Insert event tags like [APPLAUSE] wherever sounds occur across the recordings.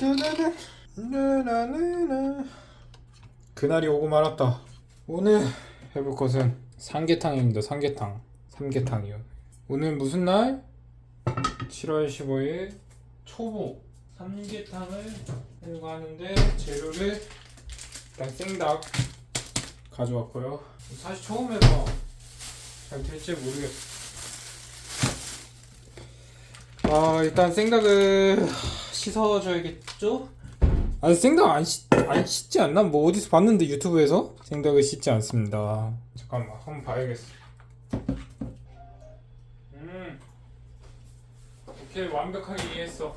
나나나 나나나나 그날이 오고 말았다. 오늘 해볼 것은 삼계탕입니다. 삼계탕. 삼계탕이요. 오늘 무슨 날? 7월 15일 초보 삼계탕을 하려고 하는데 재료를 일단 생닭 가져왔고요. 사실 처음 해서 잘 될지 모르겠어. 아 일단 생닭을 씻어줘야겠죠? 아니 생닭 안, 씻, 안 씻지 않나? 뭐 어디서 봤는데 유튜브에서 생닭을 씻지 않습니다. 잠깐만 한번 봐야겠어. 음 오케이 완벽하게 이해했어.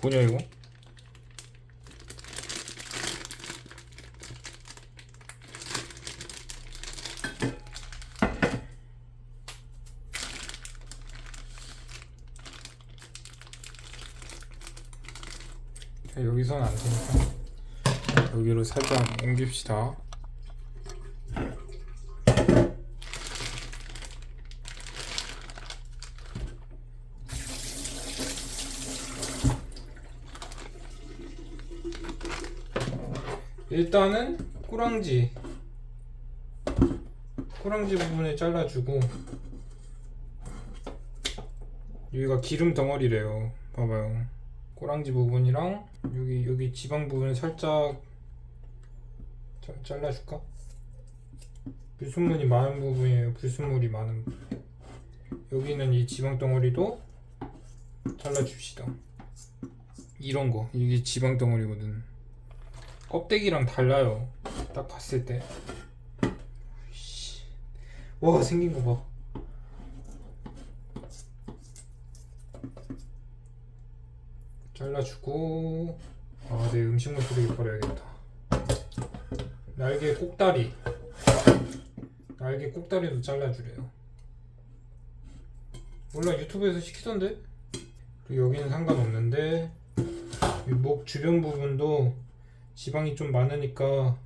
뭐냐 이거? 자, 여기선 안 되니까 여기로 살짝 옮깁시다. 일단은 꼬랑지 꼬랑지 부분을 잘라주고 여기가 기름 덩어리래요. 봐봐요. 꼬랑지 부분이랑 여기 여기 지방 부분을 살짝 자, 잘라줄까? 불순물이 많은 부분이에요. 불순물이 많은 부분. 여기는 이 지방 덩어리도 잘라줍시다. 이런 거 이게 지방 덩어리거든. 껍데기랑 달라요. 딱 봤을 때. 씨. 와 생긴 거 봐. 잘라주고 아, 내 음식물 쓰레기 버려야겠다. 날개 꼭다리 날개 꼭다리도 잘라주래요. 몰라 유튜브에서 시키던데? 그리고 여기는 상관없는데 이목 주변 부분도 지방이 좀 많으니까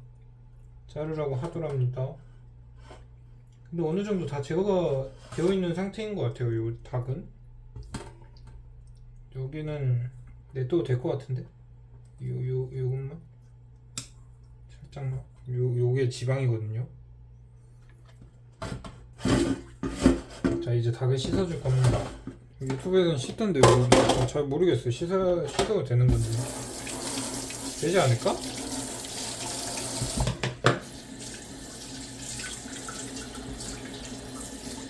자르라고 하더랍니다. 근데 어느 정도 다 제거가 되어 있는 상태인 것 같아요. 요 닭은 여기는 냅둬도 될 것 같은데 요 요 요것만 살짝만 요 요게 지방이거든요. 자 이제 닭을 씻어줄 겁니다. 유튜브에서는 씻던데 뭐, 잘 모르겠어요. 씻어 씻어도 되는 건지 되지 않을까?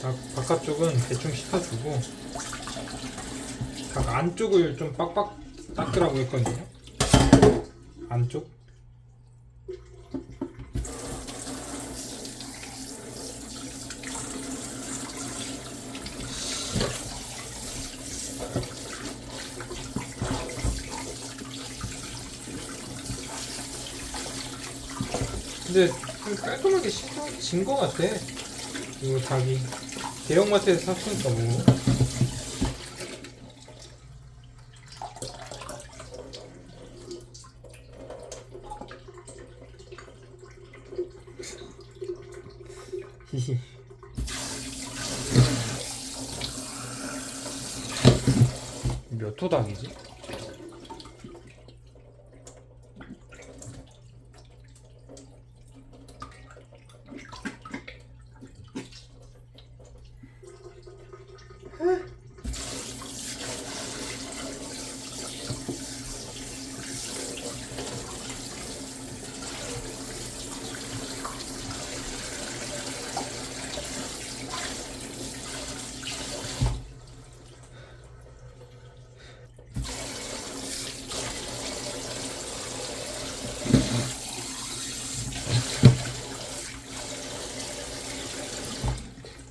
닭 바깥쪽은 대충 씻어주고 닭 안쪽을 좀 빡빡 닦으라고 했거든요. 안쪽. 근데 좀 깔끔하게 씻어진 것 같아. 이거 닭이 대형마트에서 샀으니까 뭐. 히히. 몇 호닭이지?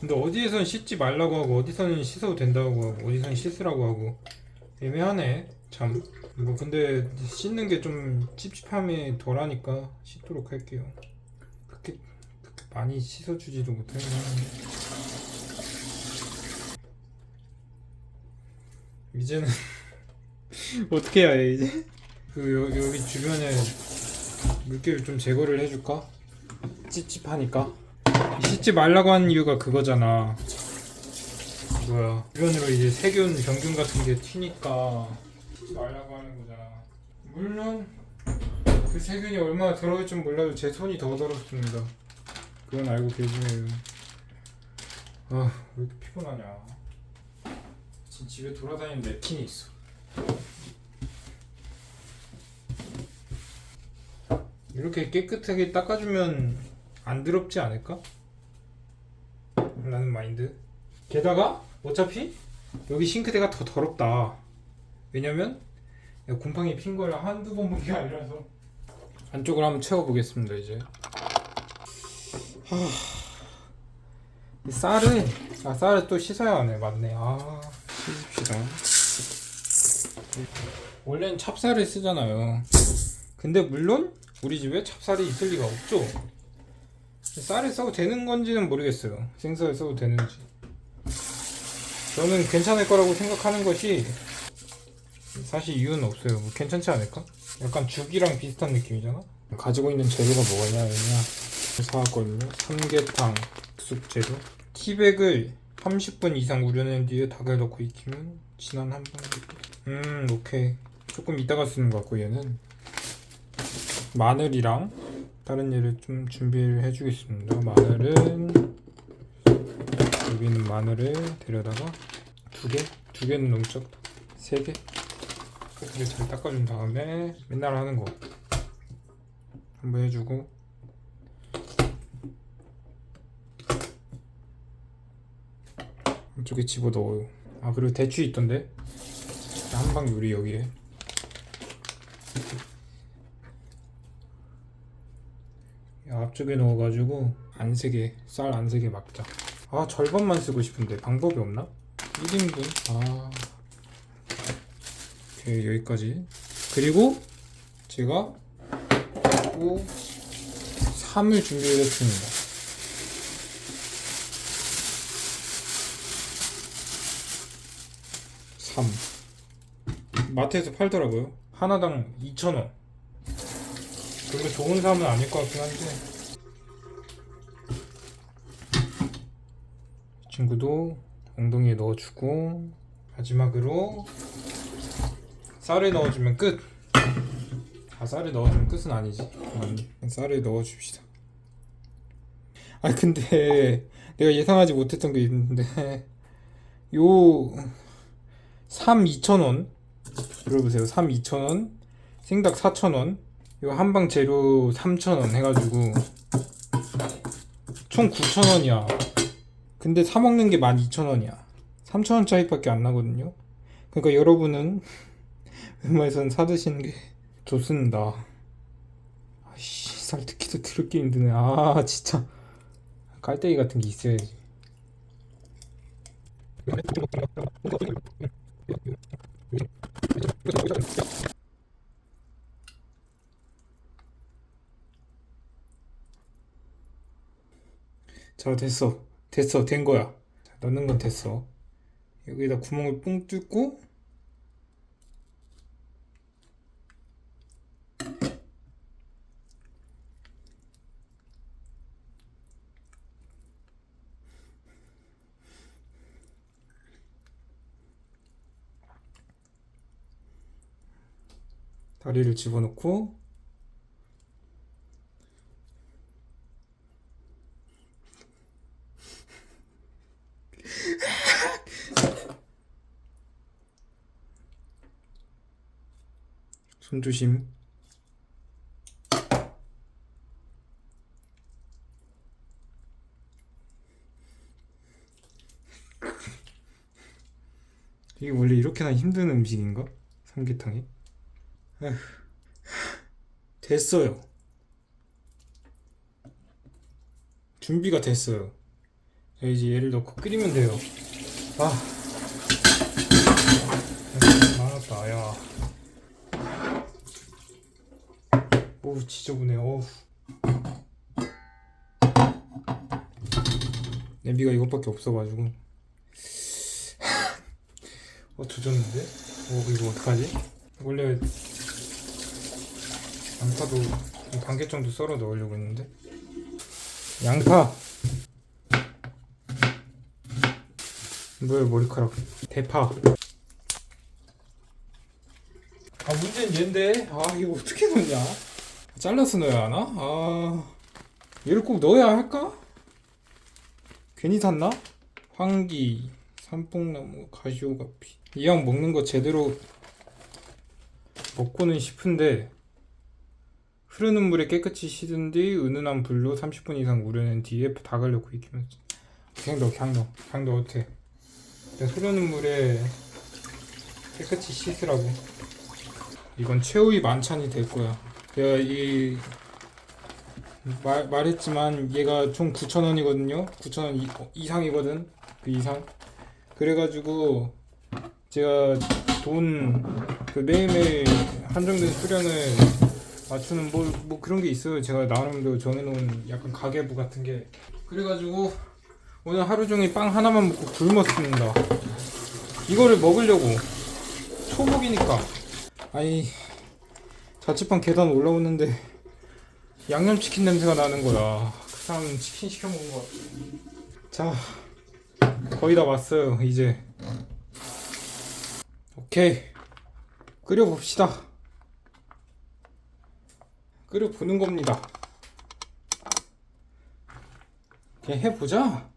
근데 어디에선 씻지 말라고 하고 어디서는 씻어도 된다고 하고 어디서는 씻으라고 하고 애매하네 참. 뭐 근데 씻는 게 좀 찝찝함이 덜하니까 씻도록 할게요. 그렇게, 그렇게 많이 씻어주지도 못하긴 하는데 이제는 [LAUGHS] 어떻게 해야 해 이제? 그 여, 여기 주변에 물기를 좀 제거를 해줄까? 찝찝하니까 씻지 말라고 하는 이유가 그거잖아. 뭐야 주변으로 이제 세균 병균 같은 게 튀니까 씻지 말라고 하는 거잖아. 물론 그 세균이 얼마나 줄 몰라도 제 손이 더 더럽습니다. 그건 알고 계시네요. 아, 왜 이렇게 피곤하냐. 지금 집에 돌아다니는 냅킨이 있어. 이렇게 깨끗하게 닦아주면 안 더럽지 않을까? 라는 마인드. 게다가 어차피 여기 싱크대가 더 더럽다. 왜냐면 곰팡이 핀 걸 한두 번 본 게 아니라서. 안쪽을 한번 채워보겠습니다 이제. 하... 이 쌀을 아 쌀을 또 씻어야 하네 맞네 아 씻읍시다 원래는 찹쌀을 쓰잖아요 근데 물론 우리 집에 찹쌀이 있을 리가 없죠 쌀을 써도 되는 건지는 모르겠어요. 생쌀을 써도 되는지. 저는 괜찮을 거라고 생각하는 것이 사실 이유는 없어요. 뭐 괜찮지 않을까? 약간 죽이랑 비슷한 느낌이잖아? 가지고 있는 재료가 뭐가 있냐 사왔거든요 삼계탕 숙재료 티백을 30분 이상 우려낸 뒤에 닭을 넣고 익히면 진한 한방 음 오케이. 조금 이따가 쓰는 것 같고 얘는. 마늘이랑 다른 예를 좀 준비를 해주겠습니다 마늘은 여기는 마늘을 데려다가 두 개? 두 개는 너무 적다 세 개? 이렇게 잘 닦아준 다음에 맨날 하는 거 한번 해주고 이쪽에 집어 넣어요. 아 그리고 대추 있던데 한방 요리 여기에. 이 앞쪽에 넣어가지고 안 세게 쌀 안 세게 막자. 아 절반만 쓰고 싶은데 방법이 없나? 1인분 아 오케이 여기까지. 그리고 제가 또 3을 준비를 했습니다. 3 마트에서 팔더라고요 하나당 2,000원 별로 좋은 삶은 아닐 것 같긴 한데. 이 친구도 엉덩이에 넣어주고 마지막으로 쌀을 넣어주면 끝. 아, 쌀을 넣어주면 끝은 아니지. 아니, 쌀을 넣어줍시다. 아 근데 [LAUGHS] 내가 예상하지 못했던 게 있는데 요 3 2,000원? 들어보세요. 3 2,000원? 생닭 4,000원 요 한방 재료 3,000원 해가지고 총 9,000원이야. 근데 사 먹는 게 12,000원이야. 3,000원 차이밖에 안 나거든요. 그러니까 여러분은 웬만해서는 사 드시는 게 좋습니다. 아이씨 살 듣기도 더럽게 힘드네. 아 진짜. 깔때기 같은 게 있어야지 자 됐어. 됐어. 된 거야. 자, 넣는 건 됐어. 여기다 구멍을 뽕 뚫고 다리를 집어넣고 손 조심. 이게 원래 이렇게나 힘든 음식인가? 삼계탕이? 에휴. 됐어요. 준비가 됐어요. 자, 이제 얘를 넣고 끓이면 돼요. 아. 많았다, 야. 오, 지저분해, 어우. 냄비가 이것밖에 없어가지고. 어, 조졌는데? 어, 이거 어떡하지? 원래 양파도 반개 정도 썰어 넣으려고 했는데 양파 뭐야 머리카락 대파 아 문제는 얘인데 아 이거 어떻게 넣냐 잘라서 넣어야 하나? 아 얘를 꼭 넣어야 할까? 괜히 샀나? 황기, 삼뽕나무, 가시오가피 이양 먹는 거 제대로 먹고는 싶은데 흐르는 물에 깨끗이 씻은 뒤 은은한 불로 30분 이상 우려낸 뒤에 닭을 넣고 익히면 그냥 넣어 그냥 넣어 그냥 넣어도 돼 흐르는 물에 깨끗이 씻으라고 이건 최후의 만찬이 될 거야 내가 이 말, 말했지만 얘가 총 9,000원이거든요 9,000원 이상이거든 그 이상 그래가지고 제가 돈 그 매일매일 한정된 수량을 맞추는 뭐, 뭐 그런 게 있어요. 제가 나름대로 정해놓은 약간 가계부 같은 게. 그래가지고 오늘 하루 종일 빵 하나만 먹고 굶었습니다. 이거를 먹으려고 초복이니까. 아니 자취방 계단 올라오는데 양념치킨 냄새가 나는 거야. 그 사람은 치킨 시켜 먹은 거 같아. 자 거의 다 왔어요. 이제 오케이 끓여봅시다. 끓여보는 겁니다. 그냥 해보자.